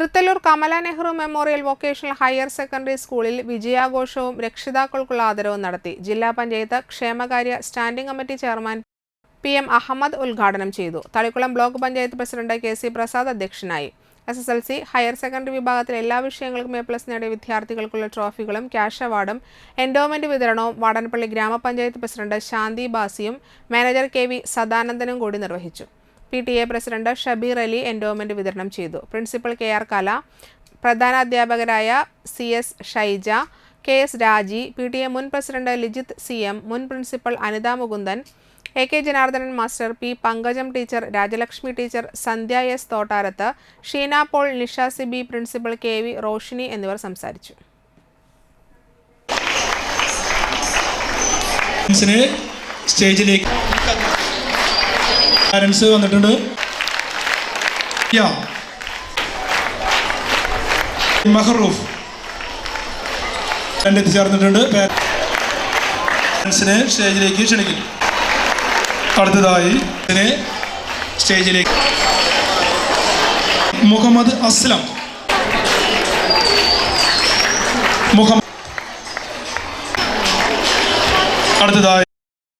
Thrithallur Kamala Nehru memorial vocational higher secondary സ്കൂളിൽ വിജയാഘോഷവും രക്ഷിതാക്കൾക്കുള്ള ആദരവും നടത്തി. ജില്ലാ പഞ്ചായത്ത് ക്ഷേമകാര്യ standing committee chairman P M Ahammed ഉദ്ഘാടനം ചെയ്തു. Thalikulam block panchayat president K C Prasad അധ്യക്ഷനായി. S S L C higher secondary വിഭാഗത്തിലെ എല്ലാ വിഷയങ്ങൾക്കും എ പ്ലസ് നേടിയ വിദ്യാർത്ഥികൾക്കുള്ള ട്രോഫികളും ക്യാഷ് അവാർഡും എൻഡോമെന്റ് വിതരണവും വാടൻപള്ളി ഗ്രാമപഞ്ചായത്ത് പ്രസിഡന്റ് ശാന്തി ബാസിയും മാനേജർ കെ വി സദാനന്ദനും കൂടി നിർവഹിച്ചു. P T A president Shabeer Ali endowment വിതരണം ചെയ്തു. Principal K R Kala പ്രധാനാധ്യാപകരായ C S Shaija K S Raji P T A മുൻ പ്രസിഡന്റ് ലിജിത്ത് സി എം മുൻ principal Anitha Mukundan A K Janardhanan master P Pankajam teacher Rajalakshmi teacher Sandhya S Thottarath Sheena Paul Nisha Sibi principal K V Roshini എന്നിവർ സംസാരിച്ചു. സ്റ്റേജിലേക്ക് parents വന്നിട്ടുണ്ട്. യാ. മഹറൂഫ്. രണ്ട് എത്തിച്ചേർന്നിട്ടുണ്ട്. പാരൻസിനെ സ്റ്റേജിലേക്ക് ക്ഷണിക്കുന്നു. അടുത്തതായി ഇതിനെ സ്റ്റേജിലേക്ക്. മുഹമ്മദ് അസ്ലം. മുഹമ്മദ് അടുത്തതായി